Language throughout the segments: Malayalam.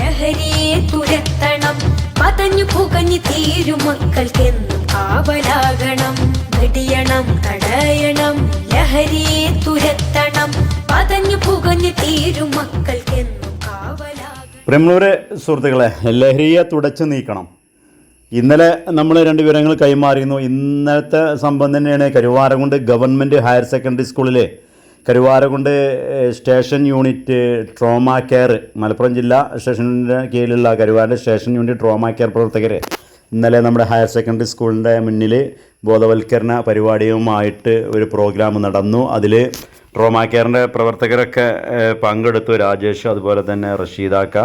ലഹരിയെ തുരത്തണം. പതഞ്ഞു പുകഞ്ഞു തീരും മക്കൾക്കെന്നും കാവലാകണം. വെടിയണം തടയണം ലഹരിയെ തുരത്തണം. പതഞ്ഞു പുകഞ്ഞു തീരും മക്കൾക്കെന്നും കാവലാകണം. പ്രമുഖരെ സുഹൃത്തുക്കളെ ലഹരിയെ തുടച്ചു നീക്കണം. ഇന്നലെ നമ്മൾ രണ്ട് വിവരങ്ങൾ കൈമാറിയിരുന്നു. ഇന്നത്തെ സംബന്ധം തന്നെയാണ്. കരുവാരകുണ്ട് ഗവൺമെന്റ് ഹയർ സെക്കൻഡറി സ്കൂളിലെ Karuvarakundu station unit trauma care Malappuram ജില്ലാ സ്റ്റേഷനിന്റെ കീഴിലുള്ള കരുവാരന്റെ സ്റ്റേഷൻ യൂണിറ്റ് ട്രോമ കെയർ പ്രവർത്തകർ ഇന്നലെ നമ്മുടെ ഹയർ സെക്കൻഡറി സ്കൂളിന്റെ മുന്നിൽ ബോധവൽക്കരണ പരിപാടിയുമായിട്ട് ഒരു പ്രോഗ്രാം നടന്നു. അതിൽ ട്രോമ കെയറിന്റെ പ്രവർത്തകരൊക്കെ പങ്കെടുത്തു. രാജേഷ് അതുപോലെ തന്നെ റഷീദാക്ക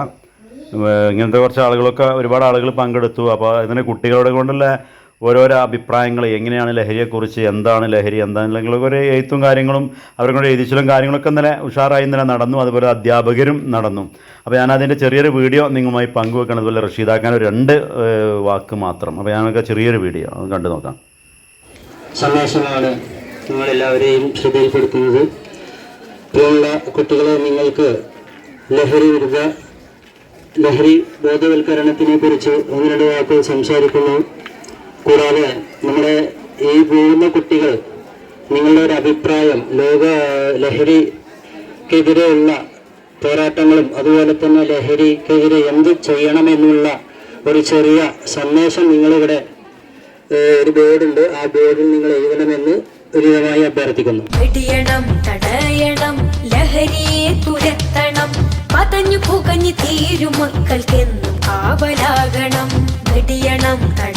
ഇങ്ങനത്തെ കുറച്ച് ആളുകളൊക്കെ ഒരുപാട് ആളുകൾ പങ്കെടുത്തു. അപ്പോൾ ഇതിന് കുട്ടികളുടെ കൊണ്ടുള്ള ഓരോരോ അഭിപ്രായങ്ങൾ എങ്ങനെയാണ് ലഹരിയെക്കുറിച്ച് എന്താണ് ലഹരി എന്താണ് എന്താണെങ്കിലും ഓരോ എഴുത്തും കാര്യങ്ങളും അവരുടെ എഴുതിച്ചിലും കാര്യങ്ങളൊക്കെ ഇന്നലെ ഉഷാറായി ഇന്നലെ നടന്നു. അതുപോലെ അധ്യാപകരും നടന്നു. അപ്പോൾ ഞാൻ അതിന്റെ ചെറിയൊരു വീഡിയോ നിങ്ങളുമായി പങ്കുവെക്കണം. അതുപോലെ റഷീദാക്കാൻ രണ്ട് വാക്ക് മാത്രം. അപ്പോൾ ഞാനൊക്കെ ചെറിയൊരു വീഡിയോ കണ്ടു നോക്കാം. സന്ദേശമാണ് നിങ്ങളെല്ലാവരെയും ശ്രദ്ധയിൽപ്പെടുത്തുന്നത്. പ്രിയമുള്ള കുട്ടികളെ നിങ്ങൾക്ക് ലഹരി വിരുദ്ധ ലഹരി ബോധവൽക്കരണത്തിനെ കുറിച്ച് ഒന്ന് രണ്ട് വാക്കുകൾ സംസാരിക്കുന്നു. കൂടാതെ നമ്മുടെ ഈ പോകുന്ന കുട്ടികൾ നിങ്ങളുടെ ഒരു അഭിപ്രായം ലോക ലഹരിക്കെതിരെയുള്ള പോരാട്ടങ്ങളും അതുപോലെ തന്നെ ലഹരിക്കെതിരെ എന്ത് ചെയ്യണമെന്നുള്ള ഒരു ചെറിയ സന്ദേശം നിങ്ങളിവിടെ ഒരു ബോർഡുണ്ട്. ആ ബോർഡിൽ നിങ്ങൾ എഴുതണമെന്ന് ഉചിതമായി അഭ്യർത്ഥിക്കുന്നു. വെടിയണം ലഹരിയെ തുരത്തണം. തീരും മക്കൾക്കെന്നും കാവലാകണം. വെടിയണം തടയണം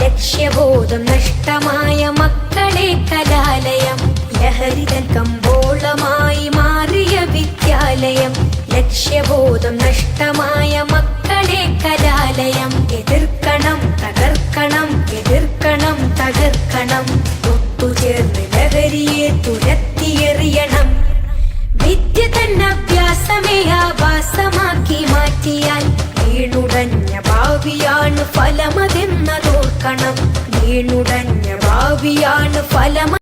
ലക്ഷ്യബോധം നഷ്ടമായ മക്കളെ കലാലയം. ലഹരിതൻ കമ്പോളമായി മാറിയ വിദ്യാലയം. ലക്ഷ്യബോധം നഷ്ടമായ മക്കളെ കലാലയം. എതിർക്കണം തകർക്കണം എതിർക്കണം തകർക്കണം. ഒത്തുചേർന്ന് ലഹരിയെ തുരത്തിയെറിയണം. വിദ്യ തന്നഭ്യാസമേ ആഭാസമാക്കി മാറ്റിയാൽ വീണുടഞ്ഞ ഭാവിയാണ് ഫലമതെന്നതോർക്കണം വീണുടഞ്ഞ ഭാവിയാണ് ഫലമ